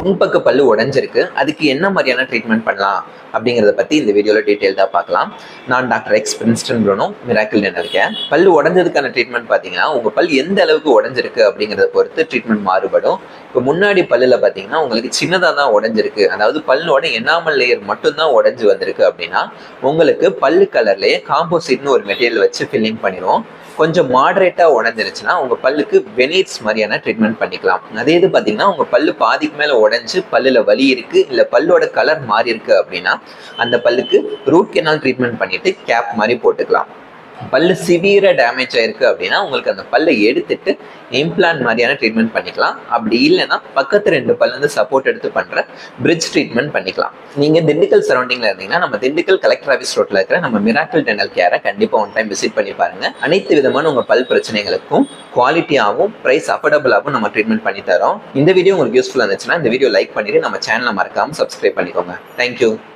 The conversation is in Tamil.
முன்பக்க பல்லு உடஞ்சிருக்கு. அதுக்கு என்ன மாதிரியான ட்ரீட்மெண்ட் பண்ணலாம் அப்படிங்கிறத பற்றி இந்த வீடியோவில் டீட்டெயில்டாக பார்க்கலாம். நான் doctor X Princeton Bruno Miracle இருக்கேன். பல் உடஞ்சதுக்கான ட்ரீட்மெண்ட் பார்த்தீங்கன்னா உங்கள் பல் எந்த அளவுக்கு உடஞ்சிருக்கு அப்படிங்கிறத பொறுத்து ட்ரீட்மெண்ட் மாறுபடும். இப்போ முன்னாடி பல்லில் பார்த்தீங்கன்னா உங்களுக்கு சின்னதாக தான் உடஞ்சிருக்கு. அதாவது பல்லோட எண்ணாமல் லேயர் மட்டும்தான் உடஞ்சி வந்திருக்கு அப்படின்னா உங்களுக்கு பல்லு கலர்லேயே காம்போசிட்னு ஒரு மெட்டீரியல் வச்சு ஃபில்லிங் பண்ணிடுவோம். கொஞ்சம் மாடரேட்டாக உடஞ்சிருச்சுன்னா உங்கள் பல்லுக்கு வெனீட்ஸ் மாதிரியான ட்ரீட்மெண்ட் பண்ணிக்கலாம். அதே இது பார்த்தீங்கன்னா உங்கள் பல்லு பாதிக்கு மேலே உடஞ்சி பல்லில் வலி இருக்குது இல்லை பல்லோட கலர் மாறி இருக்குது அப்படின்னா அந்த பல்லுக்கு ரூட் கெனால் ட்ரீட்மெண்ட் பண்ணிட்டு கேப் மாதிரி போட்டுக்கலாம். பல்லு சிவியராக டேமேஜ் ஆயிருக்கு அப்படின்னா உங்களுக்கு அந்த பல்லை எடுத்துட்டு இம்ப்ளான்ட் மாதிரியான ட்ரீட்மெண்ட் பண்ணிக்கலாம். அப்படி இல்லைன்னா பக்கத்து ரெண்டு பல்லு வந்து சப்போர்ட் எடுத்து பண்ற பிரிட்ஜ் ட்ரீட்மெண்ட் பண்ணிக்கலாம். நீங்க திண்டுக்கல் சரௌண்டிங்ல இருந்தீங்கன்னா நம்ம திண்டுக்கல் கலெக்டர் ஆஃபீஸ் ரோட்டில் இருக்கிற நம்ம மிராக்கிள் டெனல் கேரை கண்டிப்பா ஒன் டைம் விசிட் பண்ணி பாருங்க. அனைத்து விதமான உங்கள் பல் பிரச்சனைகளுக்கும் குவாலிட்டியாகவும் ப்ரைஸ் அஃபோர்டபுளாகவும் நம்ம ட்ரீட்மெண்ட் பண்ணி தரோம். இந்த வீடியோ உங்களுக்கு யூஸ்ஃபுல்லாக இருந்துச்சுன்னா இந்த வீடியோ லைக் பண்ணிட்டு நம்ம சேனலை மறக்காம சப்ஸ்கிரைப் பண்ணிக்கோங்க. தேங்க்யூ